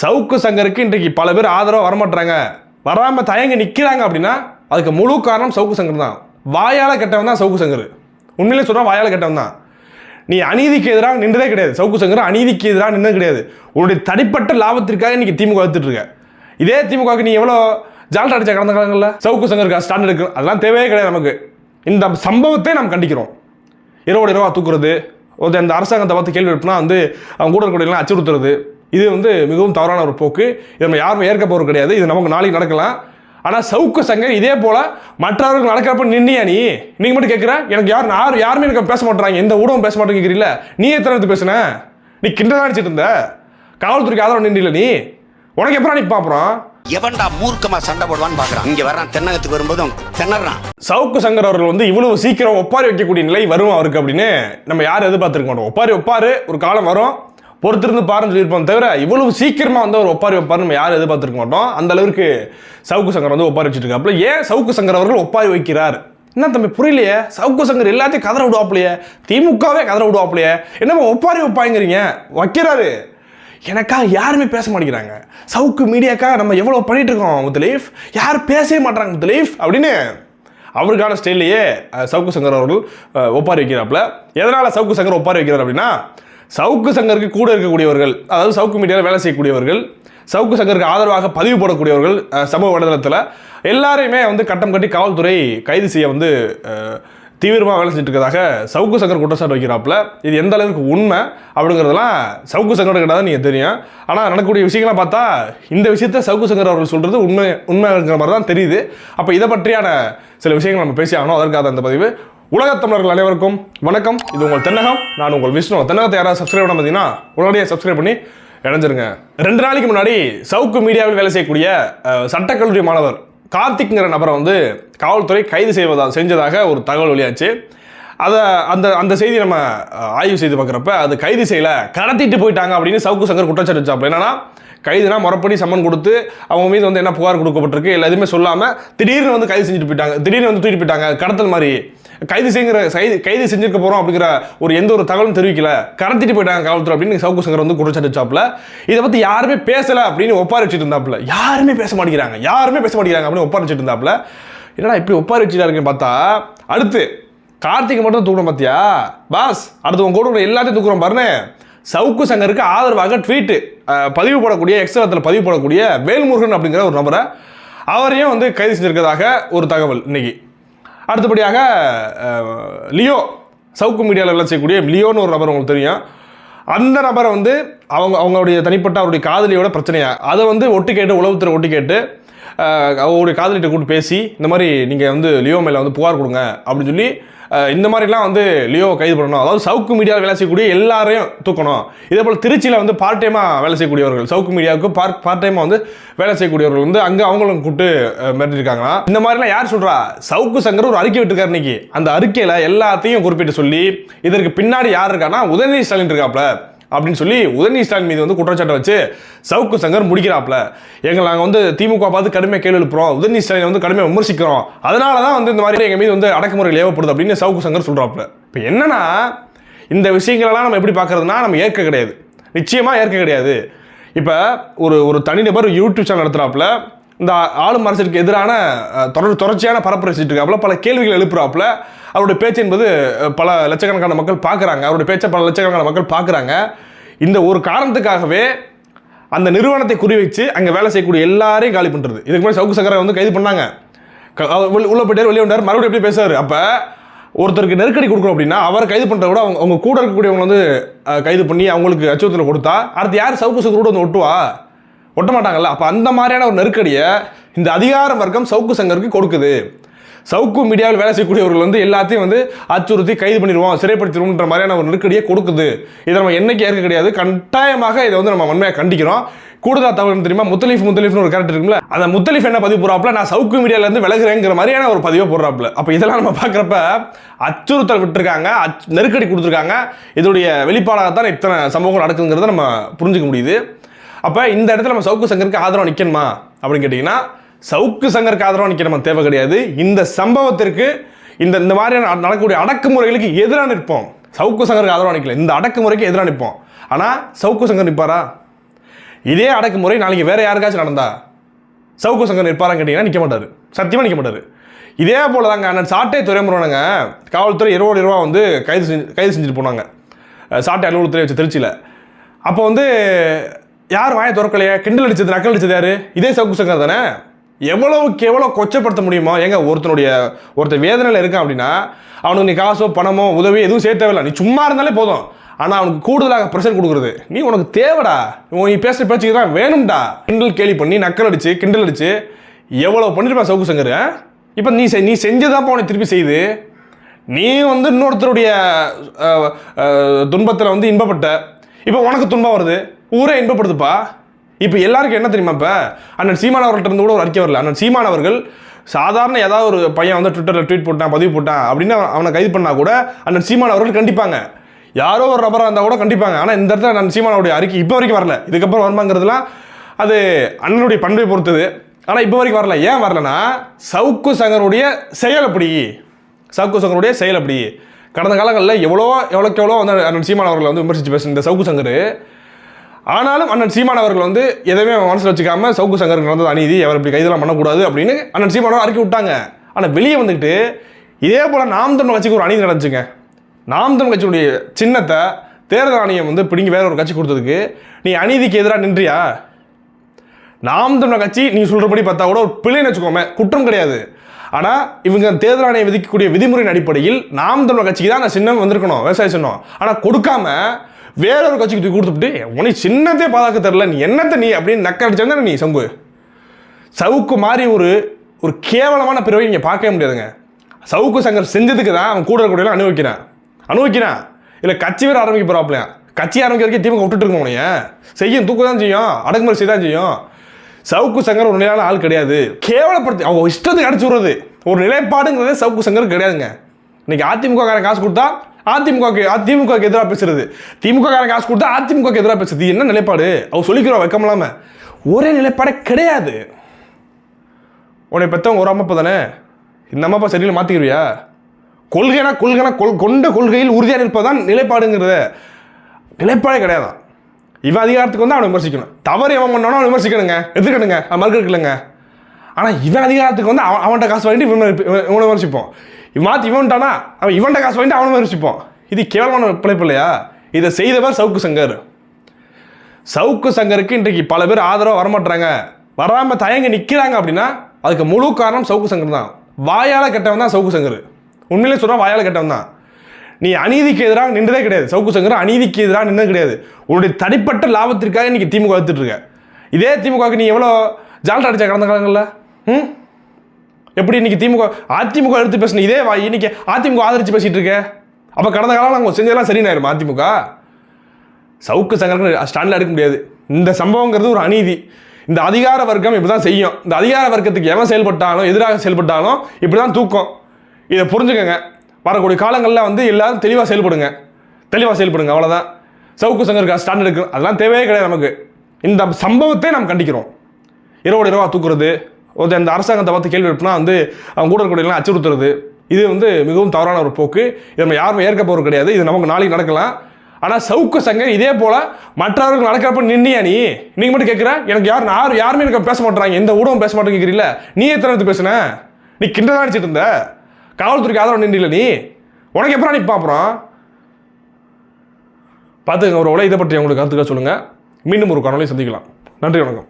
சவுக்கு சங்கருக்கு இன்றைக்கு பல பேர் ஆதரவாக வரமாட்டாங்க வராமல் தயங்கி நிற்கிறாங்க அப்படின்னா அதுக்கு முழு காரணம் சவுக்கு சங்கர் தான். வாயால் கெட்டவன் தான் சவுக்கு சங்கர். உண்மையிலே சொல்கிறான் வாயால் கெட்டவன் தான். நீ அநீதிக்கு எதிராக நின்றதே கிடையாது. சவுக்கு சங்கர் அநீதிக்கு எதிராக நின்றது கிடையாது. உன்னுடைய தனிப்பட்ட லாபத்திற்காக இன்னைக்கு திமுக எடுத்துட்டு இருக்க. இதே திமுகவுக்கு நீ எவ்வளோ ஜால்ரா அடிச்ச கடந்த காலங்களில்? சவுக்கு சங்கருக்கு ஸ்டாண்ட் எடுக்கணும் அதெல்லாம் தேவையே கிடையாது நமக்கு. இந்த சம்பவத்தை நாம் கண்டிக்கிறோம். இரவோடு இரவா தூக்குறது. ஒரு அந்த அரசாங்கத்தை பார்த்து கேள்வி எழுப்புனா வந்து அவங்க கூட இருக்கக்கூடியலாம் அச்சுறுத்துறது. இது வந்து மிகவும் தவறான ஒரு போக்கு. இது நம்ம யாருமே ஏற்க போகிறது கிடையாது. இது நமக்கு நாளைக்கு நடக்கலாம். ஆனால் சவுக்கு சங்கர் இதே போல் மற்றவர்கள் நடக்கிறப்ப நின்னியா நீ? நீங்கள் மட்டும் கேட்குற எனக்கு யார் யார் யாருமே எனக்கு பேச மாட்டாங்க எந்த ஊடகம் பேச மாட்டேங்கிறீல்ல நீ எத்தனை எடுத்து பேசுன? நீ கிண்டல் அடிச்சிட்டு இருந்த? காவல்துறைக்கு ஆதரவு நின்றில நீ? உனக்கு எப்பறம் நிற்பா அப்புறம்? எவன்டா மூர்க்கமா சண்டை போடுவான்னு பாக்குறான். இங்க வர்றான் தென்னகத்துக்கு வரும்போதும் திணறான். சவுக்கு சங்கர் அவர்கள் வந்து இவ்வளவு சீக்கிரம் ஒப்பாரி வைக்கக்கூடிய நிலை வரும் அவருக்கு அப்படின்னு நம்ம யாரும் எதிர்பார்த்திருக்க மாட்டோம். ஒப்பாரி ஒப்பாரு ஒரு காலம் வரும். பொறுத்திருந்து பாருன்னு சொல்லியிருப்போம் தவிர இவ்வளவு சீக்கிரமாக வந்து அவர் ஒப்பாரி வைப்பாரு நம்ம யாரும் எதிர்பார்த்துருக்க மாட்டோம். அந்த அளவுக்கு சவுக்கு சங்கர் வந்து ஒப்பாரி வச்சுட்டு இருக்காப்புல ஏன் சவுக்கு சங்கர் அவர்கள் ஒப்பாரி வைக்கிறார்? என்ன தம்பி புரியலையே? சவுக்கு சங்கர் எல்லாத்தையும் கதற விடுவாப்பிலையே? திமுகவே கதற விடுவாப்பிலையே? என்னப்பா ஒப்பாரி வைப்பாங்கிறீங்க வைக்கிறாரு. எனக்காக யாருமே பேச மாட்டேங்கிறாங்க. சவுக்கு மீடியாக்காக நம்ம எவ்வளோ பண்ணிகிட்டு இருக்கோம் முத்தலீஃப் யார் பேசவே மாட்டாங்க முத்தலீஃப் அப்படின்னு அவருக்கான ஸ்டைல்லையே சவுக்கு சங்கர் அவர்கள் ஒப்பாரி வைக்கிறாப்புல. எதனால் சவுக்கு சங்கர் ஒப்பாரி வைக்கிறார் அப்படின்னா சவுக்கு சங்கருக்கு கூட இருக்கக்கூடியவர்கள் அதாவது சவுக்கு மீடியாவில் வேலை செய்யக்கூடியவர்கள் சவுக்கு சங்கருக்கு ஆதரவாக பதிவு போடக்கூடியவர்கள் சமூக வலைதளத்தில் எல்லாரையுமே வந்து கட்டம் கட்டி காவல்துறை கைது செய்ய வந்து தீவிரமாக வேலை செஞ்சுட்டு இருக்கிறதாக சவுக்கு சங்கர் குற்றச்சாட்டு வைக்கிறாப்புல. இது எந்த அளவுக்கு உண்மை அப்படிங்கிறதெல்லாம் சவுக்கு சங்கர் கிட்ட தான் நீங்கள் தெரியும். ஆனால் நடக்கக்கூடிய விஷயங்கள்லாம் பார்த்தா இந்த விஷயத்த சவுக்கு சங்கர் அவர்கள் சொல்கிறது உண்மை உண்மைங்கிற மாதிரி தான் தெரியுது. அப்போ இதை பற்றியான சில விஷயங்கள் நம்ம பேசி ஆகணும். அதற்காக அந்த பதிவு உலகத் தமிழர்கள் அனைவருக்கும் வணக்கம். இது உங்கள் தென்னகம். நான் உங்கள் விஷ்ணு. தென்னகத்தை யாராவது சப்ஸ்கிரைப் பண்ண பார்த்தீங்கன்னா உடனடியாக சப்ஸ்கிரைப் பண்ணி இணைஞ்சிருங்க. ரெண்டு நாளைக்கு முன்னாடி சவுக்கு மீடியாவில் வேலை செய்யக்கூடிய சட்டக்கல்லூரி மாணவர் கார்த்திக்ங்கிற நபரை வந்து காவல்துறை கைது செய்வதா செஞ்சதாக ஒரு தகவல் வெளியாச்சு. அதை அந்த அந்த செய்தி நம்ம ஆய்வு செய்து பார்க்குறப்ப அது கைது செய்யல கடத்திட்டு போயிட்டாங்க அப்படின்னு சவுக்கு சங்கர் குற்றச்சாட்டு வச்சாப்புல. என்னன்னா கைதுனா முறப்படி சம்மன் கொடுத்து அவங்க மீது வந்து என்ன புகார் கொடுக்கப்பட்டிருக்கு எல்லாத்தையுமே சொல்லாமல் திடீர்னு வந்து கைது செஞ்சுட்டு போயிட்டாங்க திடீர்னு வந்து தூக்கிட்டு போயிட்டாங்க கடத்தல் மாதிரி கைது செய்கிற கைது கைது செஞ்சிருக்க போகிறோம் அப்படிங்கிற ஒரு எந்த ஒரு தகவலும் தெரிவிக்கல. கடத்திட்டு போயிட்டாங்க காவல்துறை அப்படின்னு சவுக்கு சங்கர் வந்து குற்றச்சாட்டு வச்சாப்புல இதை பற்றி யாருமே பேசலை அப்படின்னு ஒப்பாரி வச்சுட்டு இருந்தாப்புல. யாருமே பேச மாட்டேங்கிறாங்க. யாருமே பேச மாட்டேங்கிறாங்க அப்படின்னு ஒப்பாரி வச்சுட்டு இருந்தாப்புல. என்னடா இப்படி ஒப்பாரி வச்சுட்டாருன்னு பார்த்தா அடுத்து கார்த்திகை மட்டும் தூக்கணும் பார்த்தியா பாஸ் அடுத்து உங்க கூட உள்ள எல்லாத்தையும் தூக்குறோம் பாருன்னு சவுக்கு சங்கருக்கு ஆதரவாக ட்வீட்டு பதிவு போடக்கூடிய எக்ஸ்ட்ராத்தில் பதிவு போடக்கூடிய வேல்முருகன் அப்படிங்கிற ஒரு நபரை அவரையும் வந்து கைது செஞ்சிருக்கிறதாக ஒரு தகவல் இன்னைக்கு. அடுத்தபடியாக லியோ. சவுக்கு மீடியாவில் வேலை செய்யக்கூடிய லியோன்னு ஒரு நபர் உங்களுக்கு தெரியும். அந்த நபரை வந்து அவங்க அவங்களுடைய தனிப்பட்ட அவருடைய காதலியோட பிரச்சனையாக அதை வந்து ஒட்டு கேட்டு உளவுத்துறை ஒட்டு கேட்டு அவருடைய காதலிட்ட கூட்டு பேசி இந்த மாதிரி நீங்கள் வந்து லியோ மேலே வந்து புகார் கொடுங்க அப்படின்னு சொல்லி இந்த மாதிரிலாம் வந்து லியோவை கைது பண்ணணும். அதாவது சவுக்கு மீடியாவில் வேலை செய்யக்கூடிய எல்லாரையும் தூக்கணும். இதே போல் திருச்சியில் வந்து பார்ட் டைமாக வேலை செய்யக்கூடியவர்கள் சவுக்கு மீடியாவுக்கு பார்ட் பார்ட் டைமாக வந்து வேலை செய்யக்கூடியவர்கள் வந்து அங்கே அவங்களும் கூப்பிட்டு மிரட்டிருக்காங்களா? இந்த மாதிரிலாம் யார் சொல்கிறா சவுக்கு சங்கர் ஒரு அறிக்கை விட்டுருக்காரு இன்னைக்கு. அந்த அறிக்கையில் எல்லாத்தையும் குறிப்பிட்டு சொல்லி இதற்கு பின்னாடி யார் இருக்கான்னா உதயநிதி ஸ்டாலின் இருக்காப்ல அப்படின்னு சொல்லி உதயநிதி ஸ்டாலின் மீது வந்து குற்றச்சாட்டை வச்சு சவுக்கு சங்கர் முடிக்கிறாப்ல எங்களை நாங்கள் வந்து திமுக பார்த்து கடுமையாக கேள்வி எழுப்புறோம். உதயநிதி ஸ்டாலின் வந்து கடுமையாக விமர்சிக்கிறோம். அதனால தான் வந்து இந்த மாதிரி எங்கள் மீது வந்து அடக்குமுறைகள் ஏவப்படுது அப்படின்னு சவுக்கு சங்கர் சொல்கிறாப்ல இப்போ என்னன்னா இந்த விஷயங்களெல்லாம் நம்ம எப்படி பார்க்கறதுனா நம்ம ஏற்க கிடையாது. நிச்சயமாக ஏற்க கிடையாது. இப்போ ஒரு ஒரு தனிநபர் யூடியூப் சேனல் நடத்துகிறாப்புல இந்த ஆளும் அரசிற்கு எதிரான தொடர் தொடர்ச்சியான பரப்புரை செஞ்சுட்டு பல கேள்விகள் எழுப்புறாப்புல. அவருடைய பேச்சு என்பது பல லட்சக்கணக்கான மக்கள் பார்க்குறாங்க. அவருடைய பேச்சை பல லட்சக்கணக்கான மக்கள் பார்க்குறாங்க. இந்த ஒரு காரணத்துக்காகவே அந்த நிறுவனத்தை குறி வச்சு அங்கே வேலை செய்யக்கூடிய எல்லாரையும் காலி பண்ணுறது இதுக்கு முன்னாடி சவுக்கு சக்கரை வந்து கைது பண்ணாங்க. அவர் உள்ள- உள்ள போயிட்டார் வெளியே வந்தார் மறுபடியும் எப்படி பேசுவார் அப்போ ஒருத்தருக்கு நெருக்கடி கொடுக்குறோம் அப்படின்னா அவரை கைது பண்ணுறத விட அவங்க அவங்க கூட இருக்கக்கூடியவங்க வந்து கைது பண்ணி அவங்களுக்கு அச்சுறுத்தல் கொடுத்தா அடுத்து யார் சவுக்கு சக்கரோடு கூட வந்து ஒட்டுவா? ஒட்ட மாட்டாங்கல்ல. அப்போ அந்த மாதிரியான ஒரு நெருக்கடியை இந்த அதிகார வர்க்கம் சவுக்கு சங்கருக்கு கொடுக்குது. சவுக்கு மீடியாவில் வேலை செய்யக்கூடியவர்கள் வந்து எல்லாத்தையும் வந்து அச்சுறுத்தி கைது பண்ணிடுவோம் சிறைப்படுத்திடுவோம்ன்ற மாதிரியான ஒரு நெருக்கடியை கொடுக்குது. இதை நம்ம என்னைக்கு ஏற்க கிடையாது. கட்டாயமாக இதை வந்து நம்ம வன்மையாக கண்டிக்கிறோம். கூடுதல் தகவல் தெரியுமா? முத்தலீஃப் முத்தலீஃப்னு ஒரு கேரக்டர் இருக்குல்ல அந்த முத்தலீஃப் என்ன பதிவு போடுறாப்புல? நான் சவுக்கு மீடியாவிலேருந்து விலகுறேங்கிற மாதிரியான ஒரு பதிவை போடுறாப்புல. அப்போ இதெல்லாம் நம்ம பார்க்குறப்ப அச்சுறுத்தல் விட்டுருக்காங்க அச்- நெருக்கடி கொடுத்துருக்காங்க. இதோடைய வெளிப்பாடாகத்தான் இத்தனை சம்பவங்கள் நடக்குதுங்கிறத நம்ம புரிஞ்சுக்க முடியுது. அப்போ இந்த இடத்துல நம்ம சவுக்கு சங்கருக்கு ஆதரவு நிற்கணுமா அப்படின்னு கேட்டிங்கன்னா சவுக்கு சங்கருக்கு ஆதரவு நிற்கணுமா தேவை கிடையாது. இந்த சம்பவத்திற்கு இந்த இந்த மாதிரியான நடக்கக்கூடிய அடக்குமுறைகளுக்கு எதிராக நிற்போம். சவுக்கு சங்கருக்கு ஆதரவு நிற்கல இந்த அடக்குமுறைக்கு எதிராக நிற்போம். ஆனால் சவுக்கு சங்கர் நிற்பாரா? இதே அடக்குமுறை நாளைக்கு வேறு யாருக்காச்சும் நடந்தா சவுக்கு சங்கர் நிற்பாரான்னு கேட்டிங்கன்னா நிற்க மாட்டார். சத்தியமாக நிற்க மாட்டார். இதே போல் தாங்க அண்ணன் சாட்டை துறைமுறைங்க காவல்துறை இருபது ரூபா வந்து கைது செஞ்சு கைது செஞ்சுட்டு போனாங்க. சாட்டை அலுவலகத்துறை வச்சு திருச்சியில். அப்போ வந்து யார் வாயை திறக்கலையே? கிண்டல் அடிச்சது நக்கல் அடிச்சது யாரு? இதே சவுக்கு சங்கர் தானே? எவ்வளவுக்கு எவ்வளோ கொச்சப்படுத்த முடியுமோ? ஏங்க ஒருத்தனுடைய ஒருத்தர் வேதனையில் இருக்கான் அப்படின்னா அவனுக்கு நீ காசோ பணமோ உதவி எதுவும் சேர்த்து தேவையில்ல. நீ சும்மா இருந்தாலே போதும். ஆனால் அவனுக்கு கூடுதலாக ப்ரெஷர் கொடுக்குறது. நீ உனக்கு தேவைடா. உன் நீ பேசுகிற பேச்சுக்கு தான் வேணும்டா. கிண்டல் கேலி பண்ணி நக்கல் அடிச்சு கிண்டல் அடிச்சு எவ்வளோ பண்ணிருப்பான் சவுக்கு சங்கர் இப்போ நீ நீ செஞ்சதாப்பா அவனை திருப்பி செய்யுது நீ வந்து இன்னொருத்தருடைய துன்பத்தில் வந்து இன்பப்பட்ட. இப்போ உனக்கு துன்பம் வருது. ஊரே இன்பப்படுதுப்பா இப்போ எல்லாருக்கும் என்ன தெரியுமா இப்போ? அண்ணன் சீமான் அவர்கள்ட்ட இருந்து கூட ஒரு அறிக்கை வரல. அண்ணன் சீமான் அவர்கள் சாதாரண ஏதாவது ஒரு பையன் வந்து ட்விட்டரில் ட்வீட் போட்டான் பதிவு போட்டான் அப்படின்னு அவனை கைது பண்ணால் கூட அண்ணன் சீமான் அவர்கள் கண்டிப்பாங்க. யாரோ ஒரு நபராக இருந்தால் கூட கண்டிப்பாங்க. ஆனால் இந்த இடத்துல அண்ணன் சீமானோடைய அறிக்கை இப்போ வரைக்கும் வரல. இதுக்கப்புறம் வருமாங்கிறதுலாம் அது அண்ணனுடைய பண்பை பொறுத்தது. ஆனால் இப்போ வரைக்கும் வரல. ஏன் வரலனா சவுக்கு சங்கருடைய செயல் அப்படி. சவுக்கு சங்கருடைய செயல் அப்படி. கடந்த காலங்களில் எவ்வளோ எவ்வளோக்கு எவ்வளோ வந்து அண்ணன் சீமான் அவர்களை வந்து விமர்சித்து பேசுன இந்த சவுக்கு சங்கர் ஆனாலும் அண்ணன் சீமான் அவர்கள் வந்து எதுவுமே மனசில் வச்சுக்காம சவுக்கு சங்கருக்கு நடந்தது அநீதி அவர் இப்படி கைதெல்லாம் பண்ணக்கூடாது அப்படின்னு அண்ணன் சீமானவர் அவர்கள் அறிக்கை விட்டாங்க. ஆனால் வெளியே வந்துக்கிட்டு இதே போல் நாம் தமிழ் கட்சிக்கு ஒரு அநீதி நடந்துச்சுங்க. நாம் தமிழ் கட்சியுடைய சின்னத்தை தேர்தல் ஆணையம் வந்து பிடிங்கி வேற ஒரு கட்சி கொடுத்ததுக்கு நீ அநீதிக்கு எதிராக நின்றியா? நாம் தமிழ் கட்சி நீ சொல்கிறபடி பார்த்தா கூட ஒரு பிள்ளைன்னு வச்சுக்கோமே குற்றம் கிடையாது. ஆனால் இவங்க தேர்தல் ஆணையம் விதிக்கக்கூடிய விதிமுறையின் அடிப்படையில் நாம் தமிழ் கட்சிக்கு தான் அந்த சின்னம் வந்திருக்கணும் விவசாய சின்னம் ஆனால் கொடுக்காம வேற ஒரு கட்சிக்கு தூக்கி கொடுத்துட்டு உனக்கு சின்னத்தே பாதுகாக்க தெரில நீ என்னத்தை நீ அப்படின்னு நக்க அடிச்சா நீ சம்பு. சவுக்கு மாதிரி ஒரு ஒரு கேவலமான பிறவை நீங்கள் பார்க்கவே முடியாதுங்க. சவுக்கு சங்கர் செஞ்சதுக்கு தான் அவன் கூட கூட அனுபவிக்கிறான். அனுபவிக்கிறான். இல்லை கட்சி வேறு ஆரம்பிக்க போகிறாப்லையா கட்சி ஆரம்பிக்க வரைக்கும் திமுக விட்டுட்டு இருக்கணும் உனைய செய்யும் தூக்கு தான் செய்யும் அடக்குமுறை செய்ய தான் செய்யும். சவுக்கு சங்கர் ஒரு நிலையான ஆள் கிடையாது. கேவலப்படுத்தி அவங்க இஷ்டத்துக்கு அடிச்சு விடுறது. ஒரு நிலைப்பாடுங்கிறதே சவுக்கு சங்கர் கிடையாதுங்க. இன்னைக்கு அதிமுக காரன் காசு கொடுத்தா அதிமுக அதிமுகவுக்கு எதிராக பேசுறது. திமுக காரன் காசு கொடுத்தா அதிமுகவுக்கு எதிராக பேசுறது. என்ன நிலைப்பாடு? அவர் சொல்லிக்கிறோம் வைக்கமில்லாம ஒரே நிலைப்பாடே கிடையாது. உன்னை பெற்றவங்க ஒரு அம்மா தானே? இந்த அம்மா சரியில் மாற்றிக்கிறியா கொள்கைனா கொள்கைனா கொள் கொண்ட கொள்கையில் உறுதியாக இருப்பதான் நிலைப்பாடுங்கிறத. நிலைப்பாடே கிடையாதான். இவன் அதிகாரத்துக்கு வந்து அவனை விமர்சிக்கணும். தவறு எவன் பண்ணானோ அவனை விமர்சிக்கணுங்க. எதிர்க்கணுங்க. அது மறுக்க இல்லைங்க ஆனால் இவன் அதிகாரத்துக்கு வந்து அவன் அவன்கிட்ட காசு வாங்கிட்டு இவன் இவனை விமர்சிப்போம். இவன் மாற்றி இவன்ட்டானா அவன் இவன்கிட்ட காசு வாங்கிட்டு அவனை விமர்சிப்போம். இது கேவலமான பிழைப்பு இல்லையா? இதை செய்தவர் சவுக்கு சங்கர். சவுக்கு சங்கருக்கு இன்றைக்கு பல பேர் ஆதரவாக வரமாட்டாங்க வராமல் தயங்கி நிற்கிறாங்க அப்படின்னா அதுக்கு முழு காரணம் சவுக்கு சங்கர் தான். வாயால் கெட்டவன் தான் சவுக்கு சங்கர். உண்மையிலே சொன்னால் வாயால் கெட்டவன் தான். நீ அநீதிக்கு எதிராக நின்றதே கிடையாது. சவுக்கு சங்கர் அநீதிக்கு எதிராக நின்றது கிடையாது. உன்னுடைய தனிப்பட்ட லாபத்திற்காக இன்னைக்கு திமுக எடுத்துட்டு இருக்க. இதே திமுகவுக்கு நீ எவ்வளோ ஜால்ட் அடித்த கடந்த காலங்களில்? ம்? எப்படி இன்னைக்கு திமுக அதிமுக எடுத்து பேசணும் இதே வாய் இன்னைக்கு அதிமுக ஆதரிச்சு பேசிட்டு இருக்க? அப்போ கடந்த காலம் நாங்கள் செஞ்சதெல்லாம் சரினாயிருமா அதிமுக? சவுக்கு சங்கரன் ஸ்டாண்டில் எடுக்க முடியாது. இந்த சம்பவங்கிறது ஒரு அநீதி. இந்த அதிகார வர்க்கம் இப்படி தான் செய்யும். இந்த அதிகார வர்க்கத்துக்கு எவன் செயல்பட்டாலும் எதிராக செயல்பட்டாலும் இப்படி தான் தூக்கம். இதை புரிஞ்சுக்கோங்க. வரக்கூடிய காலங்களில் வந்து எல்லாரும் தெளிவாக செயல்படுங்க. தெளிவாக செயல்படுங்க அவ்வளோதான் சவுக்கு சங்கருக்கு ஸ்டாண்ட் எடுக்கணும் அதெல்லாம் தேவையே கிடையாது நமக்கு. இந்த சம்பவத்தை நாம் கண்டிக்கிறோம். இரவோட இரவாக தூக்குறது ஒரு அந்த அரசாங்கத்தை பார்த்து கேள்வி எழுப்புனா வந்து அவங்க கூட இருக்கக்கூடியலாம் அச்சுறுத்துறது இது வந்து மிகவும் தவறான ஒரு போக்கு. இதை நம்ம யாருமே ஏற்க போகிறது கிடையாது. இது நமக்கு நாளைக்கு நடக்கலாம். ஆனால் சவுக்கு சங்கம் இதே போல் மற்றவர்கள் நடக்கிறப்ப நின்னியா நீ? நீங்கள் மட்டும் கேட்குற எனக்கு யார் யார் யாருமே எனக்கு பேச மாட்டேறாங்க எந்த ஊடகம் பேச மாட்டேங்கிறீல்ல நீ எத்தனை எடுத்து பேசுன? நீ கிண்டல் அடிச்சிட்டு இருந்த? காவல்துறைக்கு ஆதரவு நின்றில நீ? உனக்கு எப்போ நீ பார்ப்புறோம் பார்த்துங்க ஒரு உலக இதை பற்றி உங்களுக்கு கருத்துக்காக சொல்லுங்கள் மீண்டும் ஒரு காணொலி சந்திக்கலாம். நன்றி வணக்கம்.